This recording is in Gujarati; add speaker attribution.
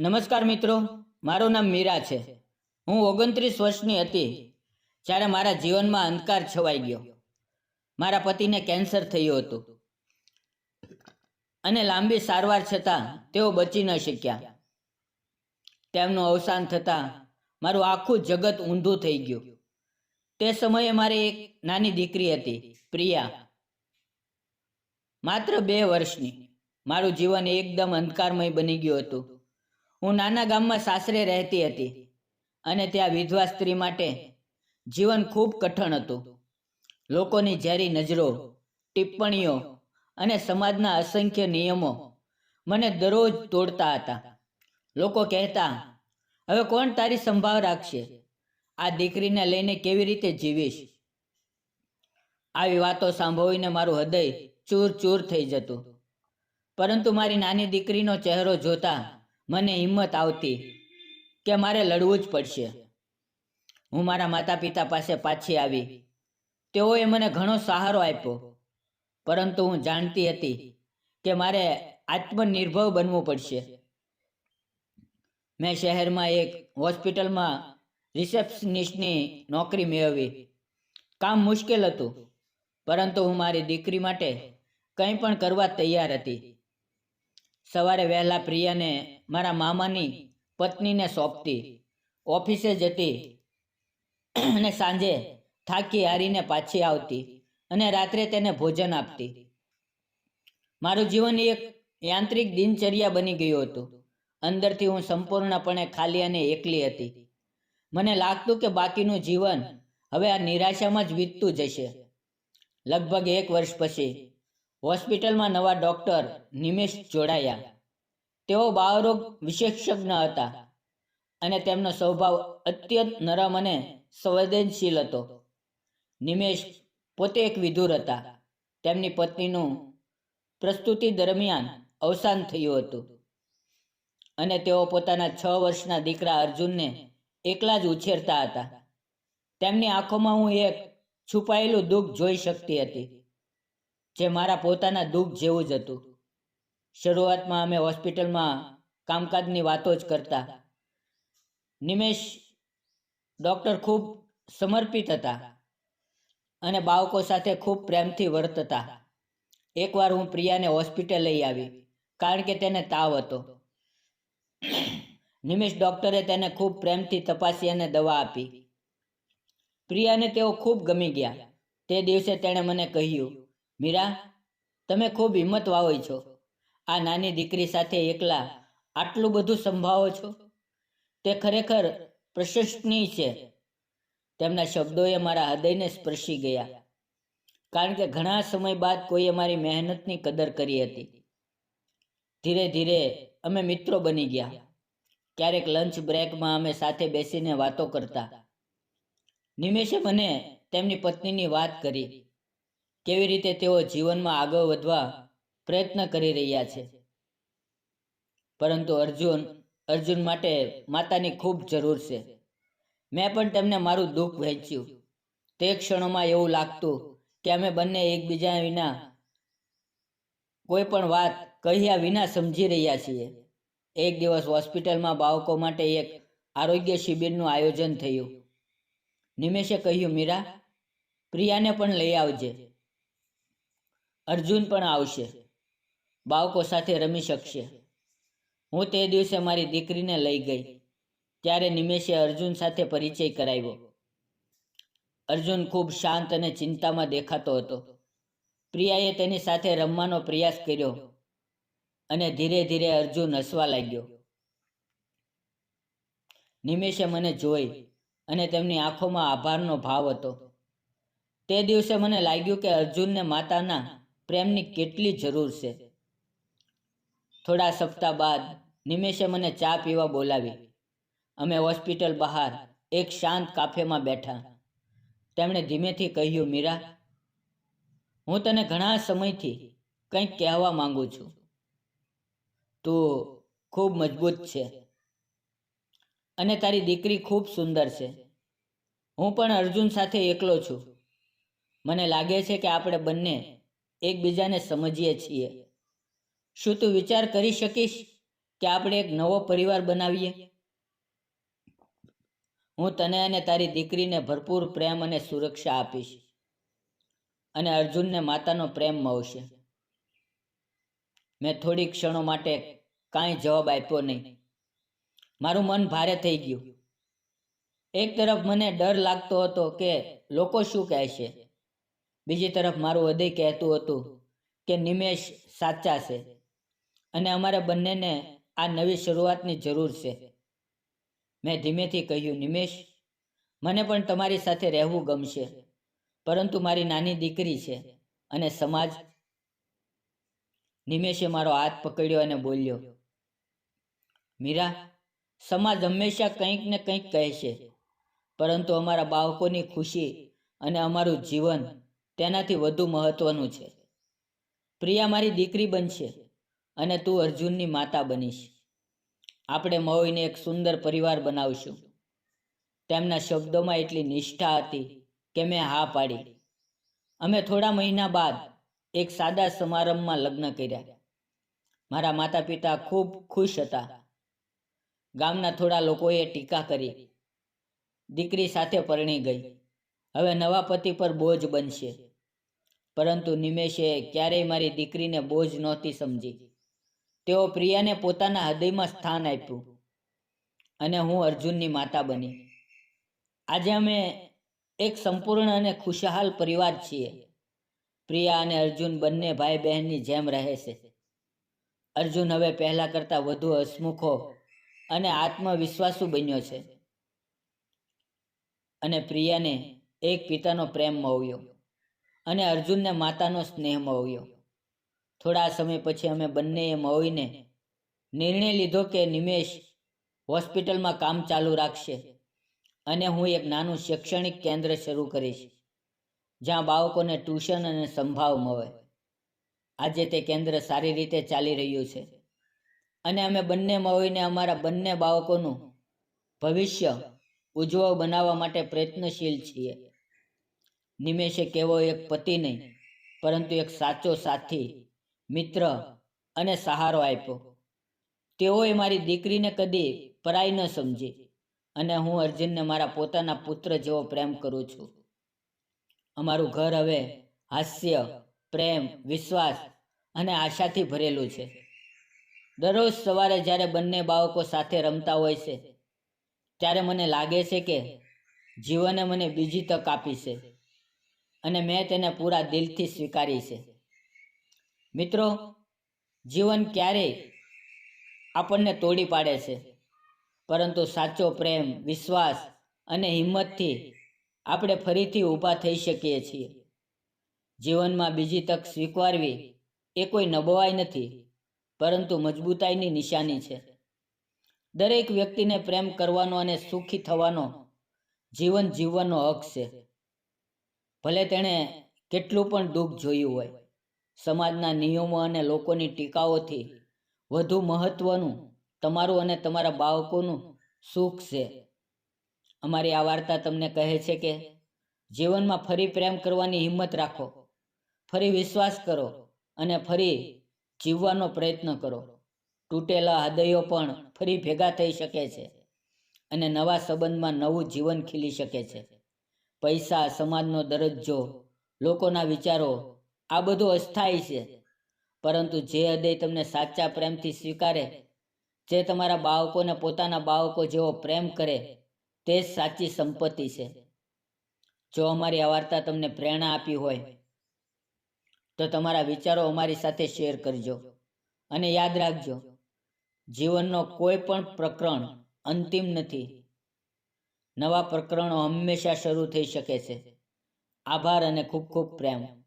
Speaker 1: નમસ્કાર મિત્રો, મારું નામ મીરા છે. હું ઓગણત્રીસ વર્ષની હતી, જ્યારે મારા જીવનમાં અંધકાર છવાઈ ગયો. મારા પતિને કેન્સર થયું હતું. અને લાંબી સારવાર છતાં તેઓ બચી ન શક્યા. તેમનું અવસાન થતાં મારું આખું જગત ઊંધું થઈ ગયું. તે સમયે મારી એક નાની દીકરી હતી, પ્રિયા. માત્ર બે વર્ષની. મારું જીવન એકદમ અંધકારમય બની ગયું હતું. હું નાના ગામમાં સાસરે રહેતી હતી અને ત્યાં વિધવા સ્ત્રી માટે જીવન ખૂબ કઠણ હતું. લોકોની ઝેરી નજરો, ટિપ્પણીઓ અને સમાજના અસંખ્ય નિયમો મને દરરોજ તોડતા હતા. લોકો કહેતા, હવે કોણ તારી સંભાળ રાખશે? આ દીકરીને લઈને કેવી રીતે જીવીશ? આવી વાતો સાંભળીને મારું હૃદય ચૂર ચૂર થઈ જતું. પરંતુ મારી નાની દીકરીનો ચહેરો જોતા મને હિંમત આવતી કે મારે લડવું જ પડશે. હું મારા માતા પિતા પાસે પાછી આવી. તેઓએ મને ઘણો સહારો આપ્યો, પરંતુ હું જાણતી હતી કે મારે આત્મનિર્ભર બનવું પડશે. મેં શહેરમાં એક હોસ્પિટલમાં રિસેપ્શનિસ્ટની નોકરી મેળવી. કામ મુશ્કેલ હતું, પરંતુ હું મારી દીકરી માટે કંઈ પણ કરવા તૈયાર હતી. સવારે વહેલા પ્રિયાને મારા મામાની પત્નીને સોંપતી. ઓફિસે જતી અને સાંજે થાકી હારીને પાછી આવતી અને રાત્રે તેને ભોજન આપતી. મારું જીવન એક યાંત્રિક દિનચર્યા બની ગયું હતું. અંદરથી હું સંપૂર્ણપણે ખાલી અને એકલી હતી. મને લાગતું કે બાકીનું જીવન હવે આ નિરાશામાં જ વીતતું જશે. લગભગ એક વર્ષ પછી હોસ્પિટલમાં નવા ડૉક્ટર નિમેશ જોડાયા. તેઓ બાળરોગ વિશેષજ્ઞ હતા અને તેમનો સ્વભાવ અત્યંત નરમ અને સંવેદનશીલ હતો. નિમેશ પોતે એક વિધુર હતા. તેમની પત્નીનું પ્રસ્તુતિ દરમિયાન અવસાન થયું હતું અને તેઓ પોતાના છ વર્ષના દીકરા અર્જુનને એકલા જ ઉછેરતા હતા. તેમની આંખોમાં હું એક છુપાયેલું દુઃખ જોઈ શકતી હતી, જે મારા પોતાના દુઃખ જેવું જ હતું. શરૂઆતમાં અમે હોસ્પિટલમાં કામકાજની વાતો જ કરતા. નિમેશ ડૉક્ટર ખૂબ સમર્પિત હતા અને બાળકો સાથે ખૂબ પ્રેમથી વર્તતા. એકવાર હું પ્રિયાને હોસ્પિટલ લઈ આવી, કારણ કે તેને તાવ હતો. નિમેશ ડૉક્ટરે તેને ખૂબ પ્રેમથી તપાસી અને દવા આપી. પ્રિયાને તેઓ ખૂબ ગમી ગયા. તે દિવસે તેણે મને કહ્યું, મીરા, તમે ખૂબ હિંમત વાવો છો. આ નાની દીકરી સાથે એકલા આટલું બધું સંભાવો છો? તે ખરેખર પ્રશંસનીય છે. તેમના શબ્દોએ મારા હૃદયને સ્પર્શી ગયા. કારણ કે ઘણા સમય બાદ કોઈએ મારી મહેનતની કદર કરી હતી. ધીરે ધીરે અમે મિત્રો બની ગયા. ક્યારેક લંચ બ્રેકમાં અમે સાથે બેસીને વાતો કરતા. નિમેશે મને તેમની પત્નીની વાત કરી. કેવી રીતે તેઓ જીવનમાં આગળ વધવા પ્રયત્ન કરી રહ્યા છે. પરંતુ અર્જુન અર્જુન માટે માતાની ખૂબ જરૂર છે. મેં પણ તેમને મારું દુઃખ વહેંચ્યું. તે ક્ષણોમાં એવું લાગતું કે અમે બંને એકબીજા વિના કોઈ પણ વાત કહ્યા વિના સમજી રહ્યા છીએ. એક દિવસ હોસ્પિટલમાં બાળકો માટે એક આરોગ્ય શિબિરનું આયોજન થયું. નિમેશે કહ્યું, મીરા, પ્રિયાને પણ લઈ આવજે. અર્જુન પણ આવશે. બાળકો સાથે રમી શકશે. હું તે દિવસે મારી દીકરીને લઈ ગઈ. ત્યારે નિમેશે અર્જુન સાથે પરિચય કરાવ્યો. અર્જુન ખૂબ શાંત અને ચિંતામાં દેખાતો હતો. પ્રિયાએ તેની સાથે રમવાનો પ્રયાસ કર્યો અને ધીરે ધીરે અર્જુન હસવા લાગ્યો. નિમેશે મને જોઈ અને તેમની આંખોમાં આભારનો ભાવ હતો. તે દિવસે મને લાગ્યું કે અર્જુનને માતાના પ્રેમની કેટલી જરૂર છે. થોડા સપ્તાહ બાદ નિમેશે મને ચા પીવા બોલાવી. અમે હોસ્પિટલ બહાર એક શાંત કાફેમાં બેઠા. તેમણે ધીમેથી કહ્યું, મીરા, હું તને ઘણા સમયથી કંઈક કહેવા માંગુ છું. તું ખૂબ મજબૂત છે અને તારી દીકરી ખૂબ સુંદર છે. હું પણ અર્જુન સાથે એકલો છું. મને લાગે છે કે આપણે બંને એકબીજાને સમજીએ છીએ. શું તું વિચાર કરી શકીશ કે આપણે એક નવો પરિવાર બનાવીએ? હું તને અને તારી દીકરીને ભરપૂર પ્રેમ અને સુરક્ષા આપીશ. અને અર્જુનને માતાનો પ્રેમ મળશે. મેં થોડી ક્ષણો માટે કાંઈ જવાબ આપ્યો નહીં. મારું મન ભારે થઈ ગયું. એક તરફ મને ડર લાગતો હતો કે લોકો શું કહેશે બીજી તરફ મારું હૃદય કહેતું હતું કે નિમેશ સાચા છે. અને અમારે બંનેને આ નવી શરૂઆતની જરૂર છે. મેં ધીમેથી કહ્યું, નિમેશ, મને પણ તમારી સાથે રહેવું ગમશે, પરંતુ મારી નાની દીકરી છે અને સમાજ. નિમેશે મારો હાથ પકડ્યો અને બોલ્યો, મીરા, સમાજ હંમેશા કંઈક ને કંઈક કહેશે પરંતુ અમારા બાળકોની ખુશી અને અમારું જીવન તેનાથી વધુ મહત્વનું છે. પ્રિયા મારી દીકરી બનશે અને તું અર્જુનની માતા બનીશ. આપણે મળીને એક સુંદર પરિવાર બનાવશું. તેમના શબ્દોમાં એટલી નિષ્ઠા હતી કે મેં હા પાડી. અમે થોડા મહિના બાદ એક સાદા સમારંભમાં લગ્ન કર્યા. મારા માતા પિતા ખૂબ ખુશ હતા. ગામના થોડા લોકોએ ટીકા કરી. દીકરી સાથે પરણી ગઈ. હવે નવા પતિ પર બોજ બનશે. પરંતુ નિમેષે ક્યારેય મારી દીકરીને બોજ નહોતી સમજી. તેઓ પ્રિયાને પોતાના હૃદયમાં સ્થાન આપ્યું અને હું અર્જુનની માતા બની. આજે અમે એક સંપૂર્ણ અને ખુશહાલ પરિવાર છીએ. પ્રિયા અને અર્જુન બંને ભાઈ બહેનની જેમ રહે છે. અર્જુન હવે પહેલાં કરતાં વધુ હસમુખો અને આત્મવિશ્વાસુ બન્યો છે. અને પ્રિયાને એક પિતાનો પ્રેમ મળ્યો અને અર્જુનને માતાનો સ્નેહ મળ્યો થોડા સમય પછી અમે બંનેએ મળીને નિર્ણય લીધો કે નિમેશ હોસ્પિટલમાં કામ ચાલુ રાખશે અને હું એક નાનું શૈક્ષણિક કેન્દ્ર શરૂ કરીશ, જ્યાં બાળકોને ટ્યુશન અને સંભાવ મળે. આજે તે કેન્દ્ર સારી રીતે ચાલી રહ્યું છે અને અમે બંને મળીને અમારા બંને બાળકોનું ભવિષ્ય ઉજ્જવળ બનાવવા માટે પ્રયત્નશીલ છીએ. નિમેષે કેવો એક પતિ નહીં, પરંતુ એક સાચો સાથી મિત્ર અને સહારો આપ્યો. તેઓએ મારી દીકરીને કદી પરાઈ ન સમજી અને હું અર્જુનને મારા પોતાના પુત્ર જેવો પ્રેમ કરું છું. અમારું ઘર હવે હાસ્ય, પ્રેમ, વિશ્વાસ અને આશાથી ભરેલું છે. દરરોજ સવારે જ્યારે બંને બાળકો સાથે રમતા હોય છે, ત્યારે મને લાગે છે કે જીવને મને બીજી તક આપી છે અને મેં તેને પૂરા દિલથી સ્વીકારી છે. મિત્રો, જીવન ક્યારેય આપણને તોડી પાડે છે. પરંતુ સાચો પ્રેમ, વિશ્વાસ અને હિંમતથી આપણે ફરીથી ઊભા થઈ શકીએ છીએ. જીવનમાં બીજી તક સ્વીકારવી એ કોઈ નબવાઈ નથી, પરંતુ મજબૂતાઈની નિશાની છે. દરેક વ્યક્તિને પ્રેમ કરવાનો અને સુખી થવાનો જીવન જીવવાનો હક છે. ભલે તેણે કેટલું પણ દુઃખ જોયું હોય સમાજના નિયમો અને લોકોની ટીકાઓથી વધુ મહત્વનું તમારું અને તમારા બાળકોનું સુખ છે. અમારી આ વાર્તા તમને કહે છે કે જીવનમાં ફરી પ્રેમ કરવાની હિંમત રાખો, ફરી વિશ્વાસ કરો અને ફરી જીવવાનો પ્રયત્ન કરો. તૂટેલા હૃદયો પણ ફરી ભેગા થઈ શકે છે અને નવા સંબંધમાં નવું જીવન ખીલી શકે છે. પૈસા, સમાજનો દરજ્જો, લોકોના વિચારો આ બધું અસ્થાયી છે. પરંતુ જે હૃદય તમને સાચા પ્રેમથી સ્વીકારે, જે તમારા બાળકોને પોતાના બાળકો જેવો પ્રેમ કરે, તે જ સાચી સંપત્તિ છે. જો અમારી આ વાર્તા તમને પ્રેરણા આપી હોય, તો તમારા વિચારો અમારી સાથે શેર કરજો અને યાદ રાખજો, જીવનનો કોઈ પણ પ્રકરણ અંતિમ નથી. નવા પ્રકરણો હંમેશા શરૂ થઈ શકે છે. આભાર અને ખૂબ ખૂબ પ્રેમ.